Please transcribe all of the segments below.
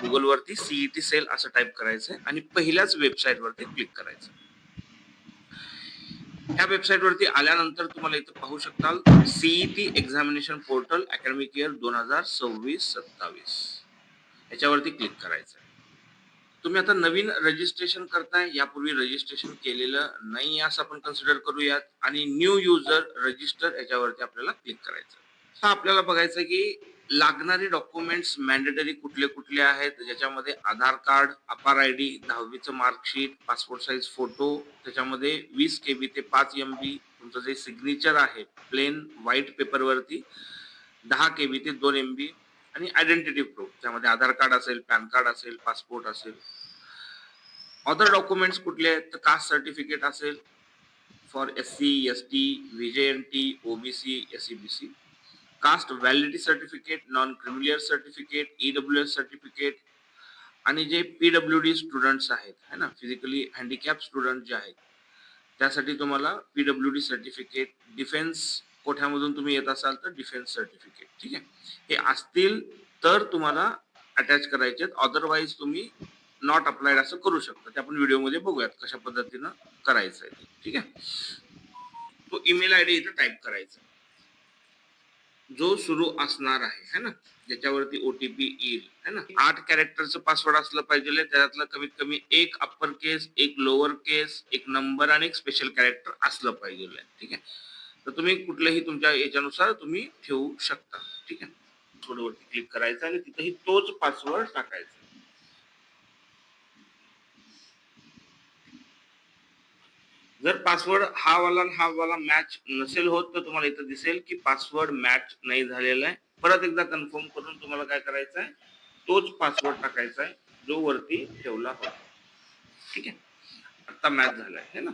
गुगलवरती CET sale असं type करायचं आहे आणि पहिल्याच वेबसाईटवरती क्लिक करायचं. ह्या वेबसाईटवरती आल्यानंतर तुम्हाला इथं पाहू शकताल CET examination portal academic year दोन हजार सव्वीस सत्तावीस. याच्यावरती क्लिक करायचं तुम्ही आता नवीन रजिस्ट्रेशन करताय यापूर्वी रजिस्ट्रेशन केलेलं नाही असं आपण कन्सिडर करूयात आणि न्यू युजर रजिस्टर याच्यावरती आपल्याला क्लिक करायचं हा आपल्याला बघायचं की लागणारे डॉक्युमेंट्स मॅन्डेटरी कुठले कुठले आहेत? ज्याच्यामध्ये Aadhaar card APAAR I D दहावीचं marksheet passport size photo त्याच्यामध्ये वीस के बी ते पाच एम बी तुमचं जे सिग्नेचर आहे प्लेन व्हाईट पेपरवरती दहा के बी ते दोन एम बी आणि आयडेंटिटी प्रूफ त्यामध्ये आधार कार्ड असेल पॅन कार्ड असेल पासपोर्ट असेल. अदर डॉक्युमेंट्स कुठले आहेत? तर कास्ट सर्टिफिकेट असेल for S C S T V N T OBC S C B C caste validity certificate non creamy layer certificate E W S certificate आणि जे PW D students आहेत है ना? Physically handicap student जे आहेत त्यासाठी तुम्हाला P W D certificate defence कोठ्यामधून तुम्ही येत असाल तर डिफेन्स सर्टिफिकेट ठीक आहे? हे असतील तर तुम्हाला अटॅच करायचे अदरवाईज तुम्ही नॉट अप्लाइड असं करू शकता. ते आपण व्हिडिओमध्ये बघूयात कशा पद्धतीनं करायचं आहे ठीक आहे? तो ईमेल आय डी इथं टाईप करायचा जो सुरू असणार आहे है ना? ज्याच्यावरती ओटीपी येईल है ना? आठ कॅरेक्टरचं पासवर्ड असलं पाहिजे त्यातलं कमीत कमी एक अप्पर केस एक लोअर केस एक नंबर आणि एक स्पेशल कॅरेक्टर असलं पाहिजे ठीक आहे? तर तुम्ही कुठल्याही तुमच्या याच्यानुसार तुम्ही ठेवू शकता ठीक आहे? थोडंवरती क्लिक करायचं आणि तिथेही तोच पासवर्ड टाकायचा. जर पासवर्ड हा वाला हा वाला मॅच नसेल होत तर तुम्हाला इथं दिसेल की पासवर्ड मॅच नाही झालेला आहे. परत एकदा कन्फर्म करून तुम्हाला काय करायचं आहे? तोच पासवर्ड टाकायचा आहे जो वरती ठेवला होता. ठीक आहे? आता मॅच झालाय है ना?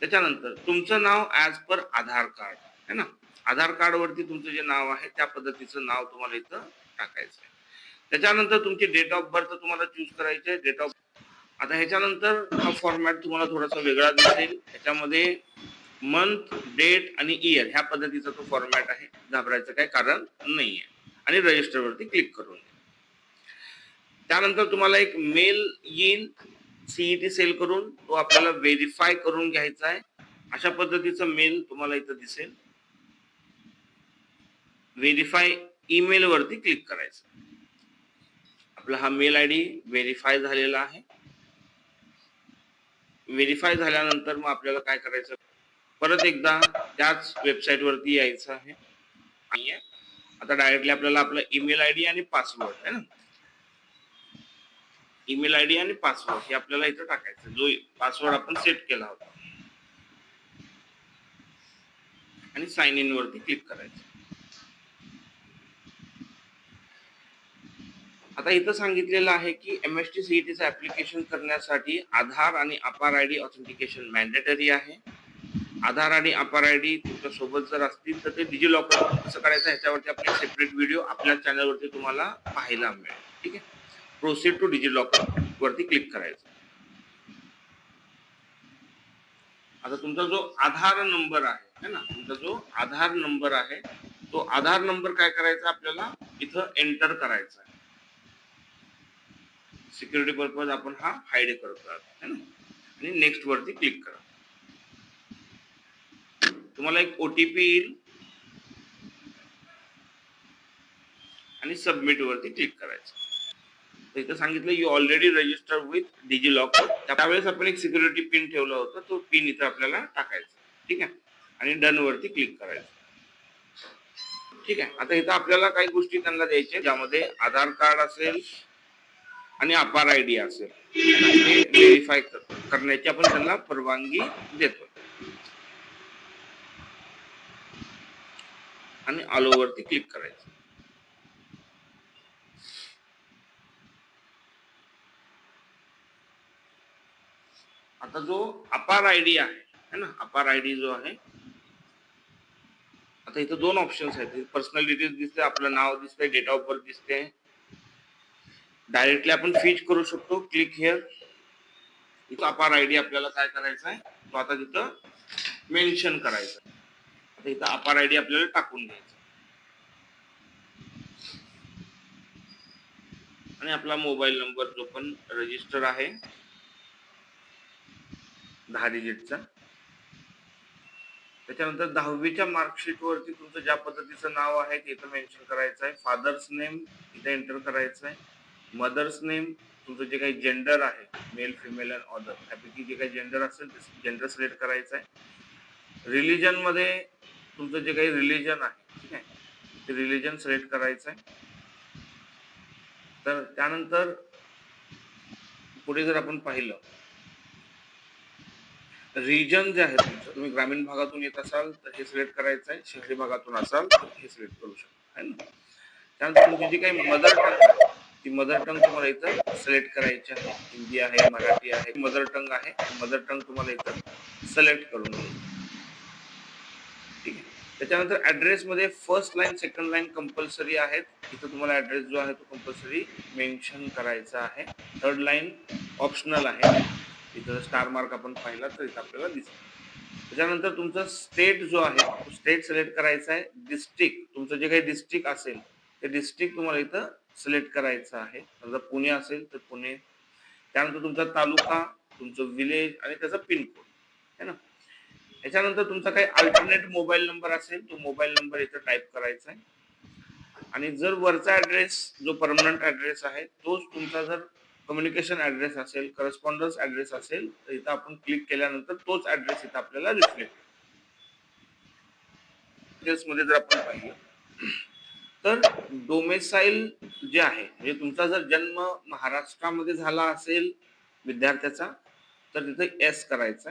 त्याच्यानंतर तुमचं नाव ऍज पर आधार कार्ड है ना? आधार कार्ड वरती तुमचं जे नाव आहे त्या पद्धतीचं नाव तुम्हाला इथं टाकायचं आहे. त्याच्यानंतर तुमची डेट ऑफ बर्थ तुम्हाला चूज करायची आहे. डेट ऑफ आता ह्याच्यानंतर हा फॉर्मॅट तुम्हाला थोडासा वेगळा दिसेल. ह्याच्यामध्ये मंथ डेट आणि इयर ह्या पद्धतीचा तो फॉर्मॅट आहे. घाबरायचं काही कारण नाही आहे आणि रजिस्टर वरती क्लिक करून त्यानंतर तुम्हाला एक मेल येईल. सीईटी सेल करून तो आपल्याला व्हेरीफाय करून घ्यायचा आहे. अशा पद्धतीचा मेल तुम्हाला इथं दिसेल. व्हेरीफाय ईमेल वरती क्लिक करायचं. आपला हा मेल आय डी व्हेरीफाय झालेला आहे. व्हेरीफाय झाल्यानंतर मग आपल्याला काय करायचं? परत एकदा त्याच वेबसाईट वरती यायचं आहे. आणि आता डायरेक्टली आपल्याला आपला ईमेल आय डी आणि पासवर्ड आहे ना? ईमेल आय डी आणि पासवर्ड हे आपल्याला इथं टाकायचं. जो पासवर्ड आपण सेट केला होता. आणि साइन इन वरती क्लिक करायचं. आता इथं सांगितलेलं आहे की एम एस टी सीईटीचं ऍप्लिकेशन करण्यासाठी आधार आणि अपार आय डी ऑथेंटिकेशन मॅन्डेटरी आहे. आधार आणि अपार आय डी तुमच्यासोबत जर असतील तर ते डिजी लॉकर कसं करायचं ह्याच्यावरती आपण सेपरेट व्हिडिओ आपल्या चॅनलवरती तुम्हाला पाहायला मिळेल. ठीक आहे? प्रोसीड टू डिजी लॉकर वरती क्लिक करायचं. आता तुमचा जो आधार नंबर आहे है ना? तुमचा जो आधार नंबर आहे तो आधार नंबर काय करायचा आपल्याला? इथं एंटर करायचा आहे. सिक्युरिटी पर्पज आपण हा हाईड करतो आहोत, ना? आणि नेक्स्ट वरती क्लिक करा. तुम्हाला एक ओटीपी येईल. आणि सबमिट वरती क्लिक करायचं. इथं सांगितलं you already register with DigiLocker त्यावेळेस आपण एक सिक्युरिटी पिन ठेवला होता तो पिन इथं आपल्याला टाकायचा. ठीक आहे? आणि डन वरती क्लिक करायचं. ठीक आहे? आता इथं आपल्याला काही गोष्टी त्यांना द्यायच्या ज्यामध्ये आधार कार्ड असेल आणि अपार आय डी असेल व्हेरीफाय करण्याची आपण त्यांना परवानगी देतो. आणि ऑल ओव्हरती क्लिक करायचं. आता जो अपार आय डी आहे है ना? अपार आय डी जो आहे आता इथं दोन ऑप्शन्स आहेत. पर्सनल डिटेल्स दिसते आपलं नाव दिसतंय डेट ऑफ बर्थ दिसते डायरेक्टली आपण फिच करू शकतो. क्लिक हिअर इथं अपार आय डी आपल्याला काय करायचा आहे? तो आता तिथं मेन्शन करायचा आता इथं अपार आय डी आपल्याला टाकून द्यायचं आणि आपला मोबाईल नंबर जो पण रजिस्टर आहे दहा डिजिटचा त्याच्यानंतर दहावीच्या मार्कशीट वरती तुमचं ज्या पद्धतीचं नाव आहे ते इथं मेन्शन करायचं आहे. फादर्स नेम इथं एंटर करायचं आहे. मदर्स नेम तुमचं जे काही जेंडर आहे मेल फिमेल अँड ऑदर त्यापैकी जे काही जेंडर असेल ते जेंडर सिलेक्ट करायचं आहे. रिलिजनमध्ये तुमचं जे काही रिलिजन आहे ठीक आहे ते रिलिजन सिलेक्ट करायचं आहे. तर त्यानंतर पुढे जर आपण पाहिलं रिजन जे आहे तुमचं तुम्ही ग्रामीण भागातून येत असाल तर हे सिलेक्ट करायचं आहे. शहरी भागातून असाल तर हे सिलेक्ट करू शकता है ना? त्यानंतर तुमची जी काही मदर टंग ती मदर टंग तुम्हाला इथं सिलेक्ट करायची आहे. हिंदी आहे मराठी आहे मदर टंग आहे मदर टंग तुम्हाला इथं सिलेक्ट करून घ्यायची ठीक आहे. त्याच्यानंतर ऍड्रेस मध्ये first line second line compulsory आहेत. इथं तुम्हाला ऍड्रेस जो आहे तो कंपल्सरी मेन्शन करायचा आहे. थर्ड लाईन ऑप्शनल आहे. इथं स्टार मार्क आपण पाहिला तर इथं आपल्याला दिसेल. त्याच्यानंतर तुमचा स्टेट जो आहे तो स्टेट सिलेक्ट करायचा आहे. डिस्ट्रिक्ट तुमचं जे काही डिस्ट्रिक्ट असेल ते डिस्ट्रिक्ट तुम्हाला इथं सिलेक्ट करायचं आहे. समजा पुणे असेल तर पुणे त्यानंतर तुमचा तालुका तुमचं विलेज आणि त्याचा पिनकोड है ना? याच्यानंतर तुमचा काही अल्टरनेट मोबाईल नंबर असेल तो मोबाईल नंबर इथं टाईप करायचा आहे. आणि जर वरचा ऍड्रेस जो परमनंट ऍड्रेस आहे तोच तुमचा जर कम्युनिकेशन ऍड्रेस असेल करस्पॉन्डन्स ऍड्रेस असेल तर इथं आपण क्लिक केल्यानंतर तोच ऍड्रेस इथं आपल्याला रिफ्लेक्टमध्ये जर आपण पाहिलं तर डोमेसाईल जे आहे म्हणजे तुमचा जर जन्म महाराष्ट्रामध्ये झाला असेल विद्यार्थ्याचा तर तिथे एस करायचा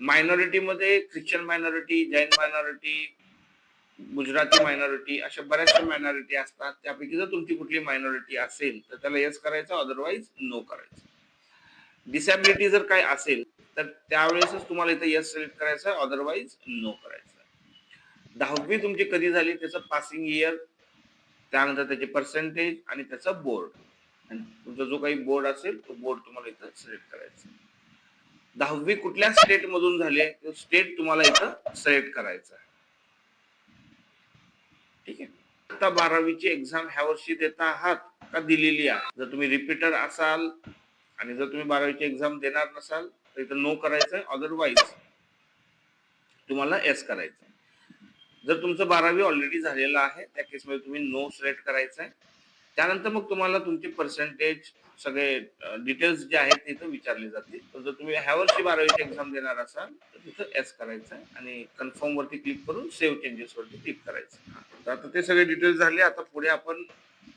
मायनॉरिटी मध्ये Christian minority Jain minority Gujarati minority अशा बऱ्याचशा मायनॉरिटी असतात. त्यापैकी जर तुमची कुठली मायनॉरिटी असेल तर त्याला येस करायचं अदरवाईज नो करायचं. डिसॅबिलिटी जर काय असेल तर त्यावेळेसच तुम्हाला इथे येस सिलेक्ट करायचं अदरवाईज नो करायचं. दहावी तुमची कधी झाली? त्याचं पासिंग इयर त्यानंतर त्याचे पर्सेंटेज आणि त्याचा बोर्ड तुमचा जो काही बोर्ड असेल तो बोर्ड तुम्हाला इथं सिलेक्ट करायचा. दहावी कुठल्या स्टेट मधून झाली? तो स्टेट तुम्हाला इथं सिलेक्ट करायचा आहे. ठीक आहे? आता बारावीची एक्झाम ह्या वर्षी देता आहात का दिलेली आहे? जर तुम्ही रिपीटर असाल आणि जर तुम्ही बारावीची एक्झाम देणार नसाल तर इथं नो करायचं अदरवाईज तुम्हाला एस करायचं आहे जर तुमचं बारावी ऑलरेडी झालेलं आहे त्या केसमध्ये तुम्ही नो सिलेक्ट करायचं आहे त्यानंतर मग तुम्हाला तुमचे पर्सेंटेज सगळे डिटेल्स जे आहेत ते विचारले जातील. तर जर तुम्ही ह्या वर्षी बारावीची एक्झाम देणार असाल तर तिथं एस करायचं आहे आणि कन्फर्म वरती क्लिक करून सेव्ह चेंजेस वरती क्लिक करायचं. तर आता ते सगळे डिटेल्स झाले आता पुढे आपण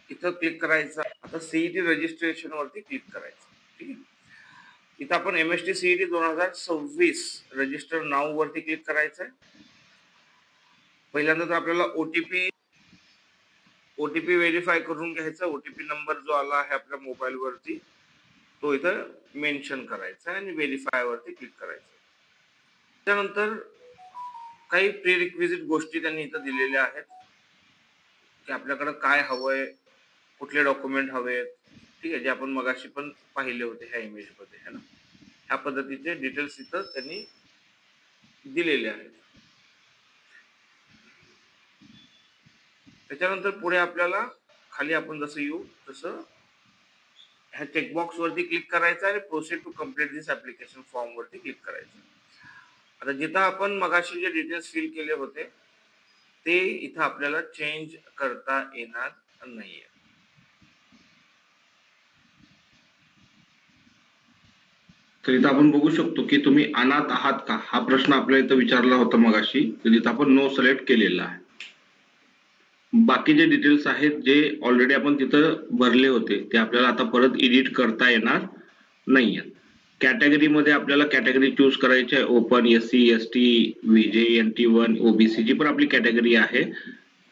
इथं क्लिक करायचं. आता सीईटी रजिस्ट्रेशन वरती क्लिक करायचं. ठीक आहे? इथं आपण एम एस टी सीईटी दोन हजार सव्वीस रजिस्टर नाव वरती क्लिक करायचं आहे पहिल्यांदा तर आपल्याला ओटीपी ओटीपी व्हेरीफाय करून घ्यायचा. ओटीपी नंबर जो आला आहे आपल्या मोबाईल वरती तो इथं मेन्शन करायचा आणि व्हेरीफाय वरती क्लिक करायचं त्यानंतर काही प्री रिक्विजिट गोष्टी त्यांनी इथं दिलेल्या आहेत. की आपल्याकडे काय हवंय कुठले डॉक्युमेंट हवेत ठीक आहे जे आपण मगाशी पण पाहिले होते ह्या इमेजमध्ये है ना? ह्या पद्धतीचे डिटेल्स इथं त्यांनी दिलेले आहेत. त्याच्यानंतर पुढे आपल्याला खाली आपण जसं येऊ तसं ह्या चेकबॉक्स वरती क्लिक करायचं आणि proceed to complete this application form वरती क्लिक करायचं. आता जिथं आपण मगाशी जे डिटेल्स फिल केले होते ते इथं आपल्याला चेंज करता येणार नाहीये. तर इथं आपण बघू शकतो की तुम्ही अनाथ आहात का? हा प्रश्न आपल्या इथं विचारला होता मगाशी. तर इथं आपण नो सिलेक्ट केलेला आहे. बाकीचे डिटेल्स आहेत जे ऑलरेडी आपण तिथं भरले होते ते आपल्याला आता परत एडिट करता येणार नाही कॅटेगरीमध्ये आपल्याला कॅटेगरी चूज करायची आहे. Open S C S T VJ N T one OBC जी पण आपली कॅटेगरी आहे.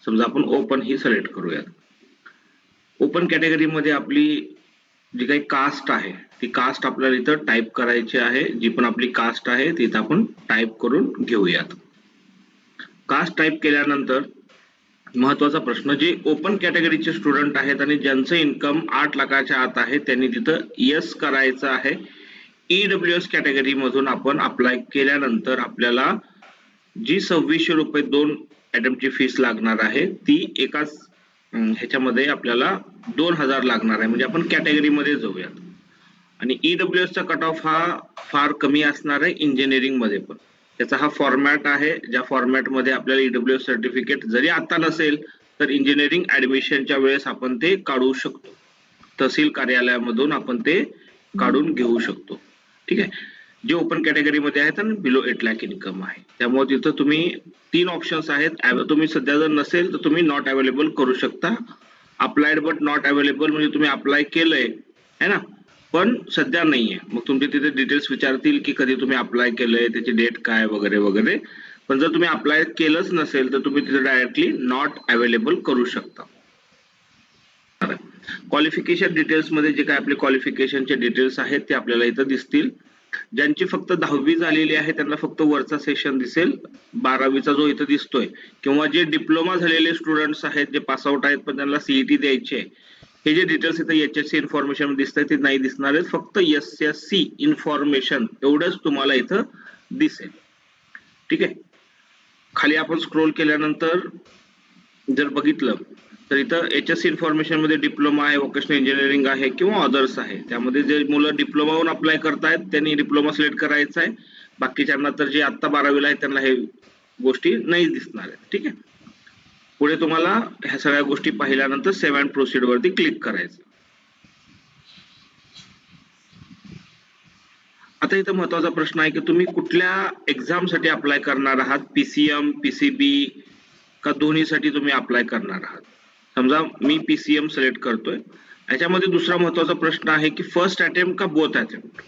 समजा आपण ओपन ही सिलेक्ट करूयात. ओपन कॅटेगरीमध्ये आपली जी काही कास्ट आहे ती कास्ट आपल्याला इथं टाईप करायची आहे. जी पण आपली कास्ट आहे ती आपण टाईप करून घेऊयात. कास्ट टाईप केल्यानंतर महत्त्वाचा प्रश्न जे ओपन कॅटेगरीचे स्टुडंट आहेत आणि ज्यांचं इन्कम आठ लाखाच्या आत आहे त्यांनी तिथं यस करायचं आहे. ईडब्ल्यू एस कॅटेगरी मधून आपण अप्लाय केल्यानंतर आपल्याला जी सव्वीसशे रुपये दोन ची फीस लागणार आहे ती एकाच ह्याच्यामध्ये आपल्याला दोन हजार लागणार आहे. म्हणजे आपण कॅटेगरीमध्ये जाऊयात. आणि ईडब्ल्यू चा कट ऑफ हा फार कमी असणार आहे इंजिनिअरिंगमध्ये पण. त्याचा हा फॉर्मॅट आहे ज्या फॉर्मॅटमध्ये आपल्याला ईडब्ल्यू सर्टिफिकेट जरी आता नसेल तर इंजिनिअरिंग ऍडमिशनच्या वेळेस आपण ते काढू शकतो. तहसील कार्यालयामधून आपण ते काढून घेऊ शकतो. ठीक आहे? जे ओपन कॅटेगरीमध्ये आहेत आणि बिलो एट लॅक इन्कम आहे. त्यामुळे तिथं तुम्ही तीन ऑप्शन्स आहेत. तुम्ही सध्या जर नसेल तर तुम्ही नॉट अवेलेबल करू शकता. अप्लाइड बट नॉट अवेलेबल म्हणजे तुम्ही अप्लाय केलंय है ना? पण सध्या नाहीये. मग तुमचे तिथे डिटेल्स विचारतील की कधी तुम्ही अप्लाय केलंय त्याची डेट काय वगैरे वगैरे. पण जर तुम्ही अप्लाय केलंच नसेल तर तुम्ही तिथे डायरेक्टली नॉट अवेलेबल करू शकता. क्वालिफिकेशन डिटेल्समध्ये जे काय आपले क्वालिफिकेशनचे डिटेल्स आहेत ते आपल्याला इथं दिसतील. ज्यांची फक्त दहावी झालेली आहे त्यांना फक्त वरचा सेशन दिसेल. बारावीचा जो इथं दिसतोय किंवा जे डिप्लोमा झालेले स्टुडंट्स आहेत जे पासआउट आहेत पण त्यांना सीईटी द्यायची आहे हे जे डिटेल्स इथं एच एस सी इन्फॉर्मेशन दिसत ते नाही दिसणार आहेत. फक्त एस एस सी इन्फॉर्मेशन एवढंच तुम्हाला इथं दिसेल. ठीक आहे? खाली आपण स्क्रोल केल्यानंतर जर बघितलं तर इथं एच एस सी इन्फॉर्मेशनमध्ये डिप्लोमा आहे वोकेशनल इंजिनिअरिंग आहे किंवा अदर्स आहे. त्यामध्ये जे मुलं डिप्लोमाहून अप्लाय करतायत त्यांनी डिप्लोमा सिलेक्ट करायचा आहे. बाकीच्यांना तर जे आत्ता बारावीला आहेत त्यांना हे गोष्टी नाही दिसणार आहेत. ठीक आहे? पुढे तुम्हाला ह्या सगळ्या गोष्टी पाहिल्यानंतर सेव्ह अँड प्रोसिड वरती क्लिक करायचं. आता इथं महत्त्वाचा प्रश्न आहे की तुम्ही कुठल्या एक्झामसाठी अप्लाय करणार आहात? पीसीएम पीसीबी का दोन्हीसाठी तुम्ही अप्लाय करणार आहात? समजा मी पीसीएम सिलेक्ट करतोय. याच्यामध्ये दुसरा महत्त्वाचा प्रश्न आहे की फर्स्ट अटेम्प्ट का बोथ अटेम्प्ट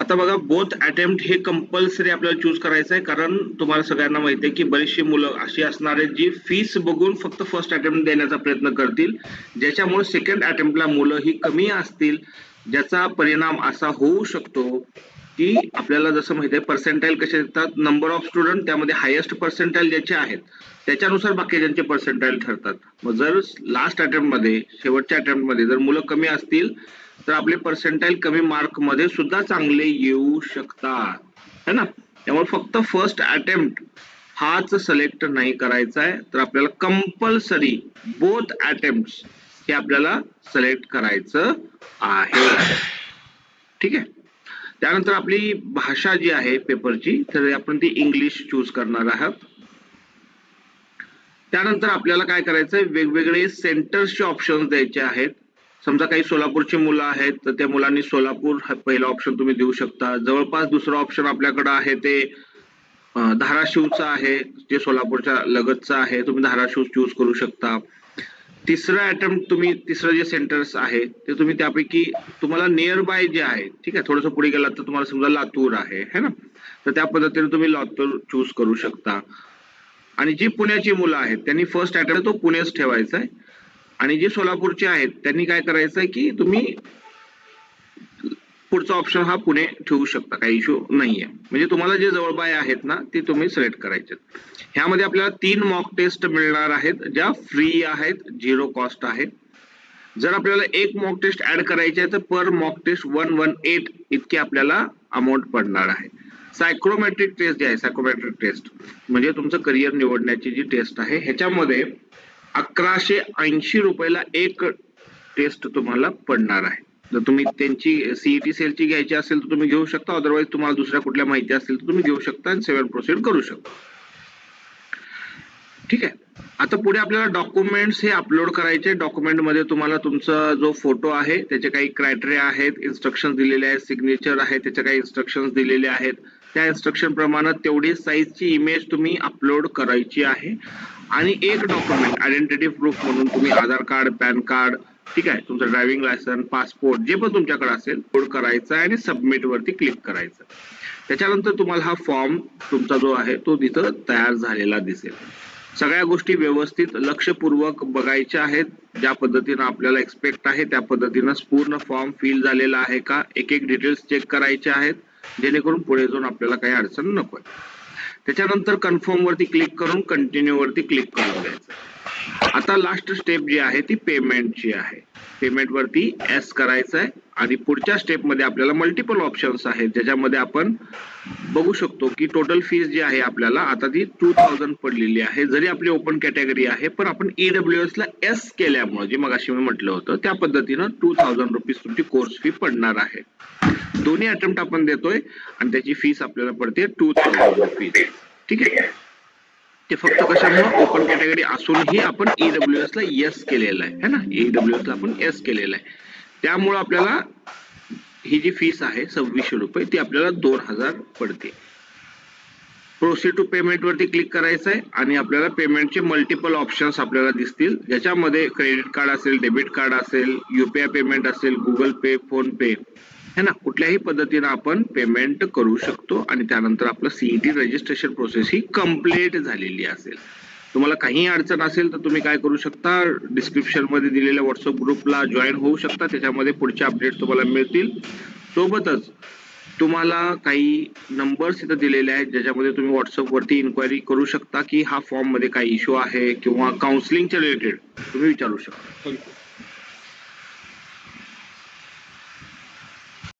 आता बघा बोथ अटेम्प्ट हे कंपल्सरी आपल्याला चूज करायचं आहे. कारण तुम्हाला सगळ्यांना माहिती आहे की बरीचशी मुलं अशी असणार आहेत जी फीस बघून फक्त फर्स्ट अटेम्प्ट देण्याचा प्रयत्न करतील. ज्याच्यामुळे सेकंड अटेम्प्टला मुलं ही कमी असतील ज्याचा परिणाम असा होऊ शकतो की आपल्याला जसं माहिती आहे पर्सेंटाईल कसे येतात नंबर ऑफ स्टुडंट त्यामध्ये हायेस्ट पर्सेंटाईल ज्याचे आहेत त्याच्यानुसार बाकीच्यांचे पर्सेंटाईल ठरतात. मग जर लास्ट अटेम्प्टमध्ये शेवटच्या अटेम्प्टमध्ये जर मुलं कमी असतील तर आपले पर्सेंटाईल कमी मार्कमध्ये सुद्धा चांगले येऊ शकतात. है ना? त्यामुळे फक्त फर्स्ट अटेम्प्ट हाच सिलेक्ट नाही करायचा आहे. तर आपल्याला कंपल्सरी बोथ अटेम्प्ट हे आपल्याला सिलेक्ट करायचं आहे. ठीक आहे? त्यानंतर आपली भाषा जी आहे पेपरची तर आपण ती इंग्लिश चूज करणार आहात. त्यानंतर आपल्याला काय करायचंय? वेगवेगळे सेंटर्सचे ऑप्शन्स द्यायचे आहेत. समजा काही सोलापूरची मुलं आहेत तर त्या मुलांनी सोलापूर हा पहिला ऑप्शन तुम्ही देऊ शकता. जवळपास दुसरं ऑप्शन आपल्याकडे आहे ते धाराशिवचं आहे जे सोलापूरच्या लगतचं आहे तुम्ही धाराशिव चूज करू शकता. तिसरं अटेम्प्ट तुम्ही तिसरं जे सेंटर्स आहे ते तुम्ही त्यापैकी तुम्हाला नियर बाय जे आहे ठीक आहे थोडंसं पुढे गेलात तर तुम्हाला समजा लातूर आहे है ना? तर त्या पद्धतीने तुम्ही लातूर चूज करू शकता. आणि जी पुण्याची मुलं आहेत त्यांनी फर्स्ट अटेम्प्ट तो पुणेच ठेवायचा आहे आणि जे सोलापूरचे आहेत त्यांनी काय करायचं की तुम्ही पुढचा ऑप्शन हा पुणे ठेवू शकता काही इश्यू नाहीये. म्हणजे तुम्हाला जे जवळबाय आहेत ना ते तुम्ही सिलेक्ट करायचे ह्यामध्ये आपल्याला तीन मॉक टेस्ट मिळणार आहेत ज्या फ्री आहेत झिरो कॉस्ट आहेत. जर आपल्याला एक मॉक टेस्ट ऍड करायची आहे तर per mock test one one eight इतकी आपल्याला अमाऊंट पडणार आहे. सायक्रोमॅट्रिक टेस्ट जी आहे सायक्रोमॅट्रिक टेस्ट म्हणजे तुमचं करिअर निवडण्याची जी टेस्ट आहे ह्याच्यामध्ये अकराशे ऐंशी रुपयाला एक टेस्ट तुम्हाला पडणार आहे. जर तुम्ही त्यांची सीईटी सेलची घ्यायची असेल तर तुम्ही घेऊ शकता. अदरवाईज तुम्हाला दुसऱ्या कुठल्या माहिती असेल तर तुम्ही घेऊ शकता आणि सेवन प्रोसीड करू शकता. ठीक आहे? आता पुढे आपल्याला डॉक्युमेंट्स हे अपलोड करायचे. डॉक्युमेंटमध्ये तुम्हाला तुमचा जो फोटो आहे त्याचे काही क्रायटेरिया आहेत. इन्स्ट्रक्शन दिलेले आहेत. सिग्नेचर आहे. त्याचे काही इन्स्ट्रक्शन दिलेले आहेत. त्या इन्स्ट्रक्शन प्रमाणे तेवढी साईजची इमेज तुम्ही अपलोड करायची आहे. आणि एक डॉक्युमेंट आयडेंटिटी प्रूफ म्हणून तुम्ही आधार कार्ड पॅन कार्ड ठीक आहे? तुमचं ड्रायव्हिंग लायसन पासपोर्ट जे पण तुमच्याकडे असेल अपलोड करायचं आहे आणि सबमिट वरती क्लिक करायचं त्याच्यानंतर तुम्हाला हा फॉर्म तुमचा जो आहे तो तिथं तयार झालेला दिसेल. सगळ्या गोष्टी व्यवस्थित लक्षपूर्वक बघायच्या आहेत. ज्या पद्धतीनं आपल्याला एक्सपेक्ट आहे त्या पद्धतीनं पूर्ण फॉर्म फिल झालेला आहे का? एक एक डिटेल्स चेक करायचे आहेत. जेणेकरून पुढे जाऊन आपल्याला काही अडचण नको त्याच्यानंतर कन्फर्म वरती क्लिक करून कंटिन्यू वरती क्लिक करून द्यायचं आता लास्ट स्टेप जी आहे ती पेमेंटची आहे. पेमेंट वरती एस करायचं आहे आणि पुढच्या स्टेपमध्ये आपल्याला मल्टिपल ऑप्शन्स आहेत ज्याच्यामध्ये आपण बघू शकतो की टोटल फीज जी आहे आपल्याला आता ती टू थाउजंड पडलेली आहे. जरी आपली ओपन कॅटेगरी आहे पण आपण ईडब्ल्यू एस ला एस केल्यामुळे जे मगाशी मी म्हटलं होतं त्या पद्धतीनं टू थाउजंड रुपीज तुमची कोर्स फी पडणार आहे. दोन्ही अटेम्प्ट आपण देतोय आणि त्याची फीस आपल्याला पडते टू थाउजंड रुपीज ठीक आहे? ते फक्त कशामुळे? ओपन कॅटेगरी असूनही आपण ईडब्ल्यू एस ला यस केलेलं आहे. है ना? ईडब्ल्यू एस ला आपण एस केलेलं आहे. त्यामुळे आपल्याला ही जी फीस आहे सव्वीसशे रुपये ती आपल्याला दोन हजार पडते. प्रोसीड टू पेमेंट वरती क्लिक करायचं आहे आणि आपल्याला पेमेंटचे मल्टिपल ऑप्शन्स आपल्याला दिसतील. ज्याच्यामध्ये क्रेडिट कार्ड असेल डेबिट कार्ड असेल युपीआय पेमेंट असेल गुगल पे फोन पे है ना? कुठल्याही पद्धतीनं आपण पेमेंट करू शकतो आणि त्यानंतर आपलं सीईटी रजिस्ट्रेशन प्रोसेस ही कंप्लीट झालेली असेल. तुम्हाला काही अडचण असेल तर तुम्ही काय करू शकता? डिस्क्रिप्शनमध्ये दिलेल्या व्हॉट्सअप ग्रुपला जॉईन होऊ शकता. त्याच्यामध्ये पुढचे अपडेट तुम्हाला मिळतील. सोबतच तुम्हाला काही नंबर्स इथं दिलेले आहेत ज्याच्यामध्ये तुम्ही व्हॉट्सअप वरती इन्क्वायरी करू शकता की हा फॉर्ममध्ये काही इश्यू आहे किंवा काउन्सिलिंगच्या रिलेटेड तुम्ही विचारू शकता. थँक्यू.